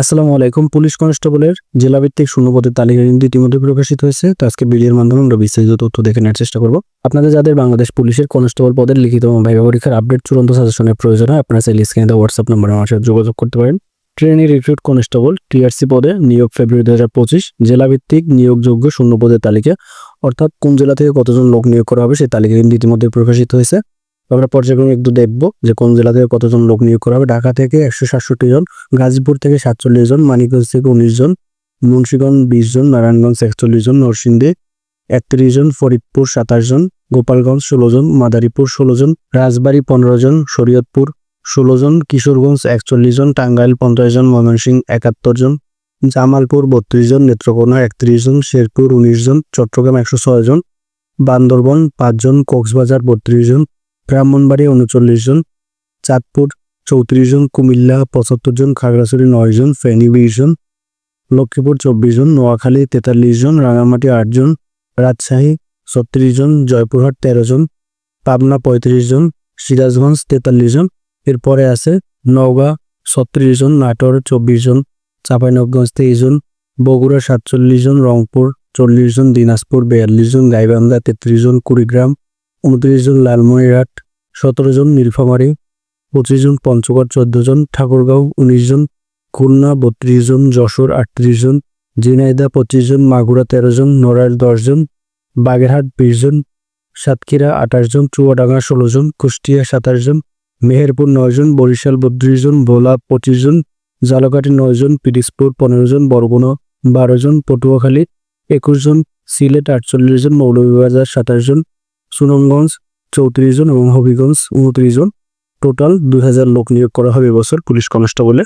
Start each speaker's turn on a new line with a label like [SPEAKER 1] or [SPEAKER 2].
[SPEAKER 1] আসসালামু আলাইকুম। পুলিশ কনস্টেবলের জেলাভিত্তিক শূন্যপদের তালিকা কিন্তু ইতিমধ্যে প্রকাশিত হয়েছে। তো আজকে ভিডিওর মাধ্যমে আমরা বিস্তারিত তথ্য দেখে নেওয়ার চেষ্টা করব। আপনাদের যাদের বাংলাদেশ পুলিশের কনস্টেবল পদের লিখিত ভাইবা পরীক্ষার আপডেট চূড়ান্ত সাজেশনের প্রয়োজন হয়, আপনারা স্ক্রিনে দেওয়া হোয়াটসঅ্যাপ নম্বরে আমার সাথে যোগাযোগ করতে পারেন। ট্রেনি রিক্রুট কনস্টেবল, টিআরসি পদে, নিয়োগ ফেব্রুয়ারি দু হাজার পঁচিশ। জেলাভিত্তিক নিয়োগযোগ্য শূন্য পদের তালিকা, অর্থাৎ কোন জেলা থেকে কতজন লোক নিয়োগ করা হবে, সেই তালিকা কিন্তু ইতিমধ্যে প্রকাশিত হয়েছে। আমরা পর্যায়ক্রমে একটু দেখব যে কোন জেলা থেকে কতজন লোক নিয়োগ করা হবে। ঢাকা থেকে একশো সাতষট্টি জন, গাজীপুর থেকে সাতচল্লিশ জন, মানিকগঞ্জ থেকে উনিশ জন, মুন্সীগঞ্জ বিশ জন, নারায়ণগঞ্জ একচল্লিশ জন, নরসিংদী একত্রিশ জন, ফরিদপুর সাতাশ জন, গোপালগঞ্জ ষোলো জন, মাদারীপুর ষোলো জন, রাজবাড়ী পনেরো জন, শরীয়তপুর ষোলো জন, কিশোরগঞ্জ একচল্লিশ জন, টাঙ্গাইল পঞ্চাশ জন, ময়মনসিংহ একাত্তর জন, জামালপুর বত্রিশ জন, নেত্রকোনা একত্রিশ জন, শেরপুর উনিশ জন, চট্টগ্রাম একশো ছয় জন, বান্দরবন পাঁচজন কক্সবাজার বত্রিশ জন ব্রাহ্মণবাড়ি উনচল্লিশ জন, চাঁদপুর চৌত্রিশ জন, কুমিল্লা পঁচাত্তর জন, খাগড়াছড়ি নয় জন, ফেনী বিশ জন, লক্ষ্মীপুর চব্বিশ জন, নোয়াখালী তেতাল্লিশ জন, রাঙামাটি আট জন, রাজশাহী ছত্রিশ জন, জয়পুরহাট তেরো জন, পাবনা পঁয়ত্রিশ জন, সিরাজগঞ্জ তেতাল্লিশ জন, এরপরে আছে নওগাঁ ছত্রিশ জন, নাটোর চব্বিশ জন, চাঁপাইনবগঞ্জ তেইশ জন, বগুড়া সাতচল্লিশ জন, রংপুর চল্লিশ জন, দিনাজপুর বিয়াল্লিশ জন, গাইবান্ধা তেত্রিশ জন, কুড়িগ্রাম উনত্রিশ জন, লালমনিরহাট সতেরো জন নীলফামারী পঁচিশ জন পঞ্চগড়, চোদ্দ জন ঠাকুরগাঁও, উনিশ জন খুলনা, বত্রিশ জন যশোর, আটত্রিশ জন ঝিনাইদহ, পঁচিশ জন মাগুরা, তেরো জন নড়াইল, দশ জন বাগেরহাট, বিশ জন সাতক্ষীরা, আঠাশ জন চুয়াডাঙ্গা, ষোলো জন কুষ্টিয়া, সাতাশ জন মেহেরপুর, নয় জন বরিশাল, বত্রিশ জন ভোলা, পঁচিশ জন জালকাঠি, নয় জন পিরিজপুর, পনেরো জন বরগুনা, বারো জন পটুয়াখালী, একুশ জন সিলেট, আটচল্লিশ জন মৌলভীবাজার, সাতাশ জন সুনামগঞ্জ চৌত্রিশ জন এবং হবিগঞ্জ উনত্রিশ জন। টোটাল দুই হাজার লোক নিয়োগ করা হবে এবছর পুলিশ কনস্টেবলে।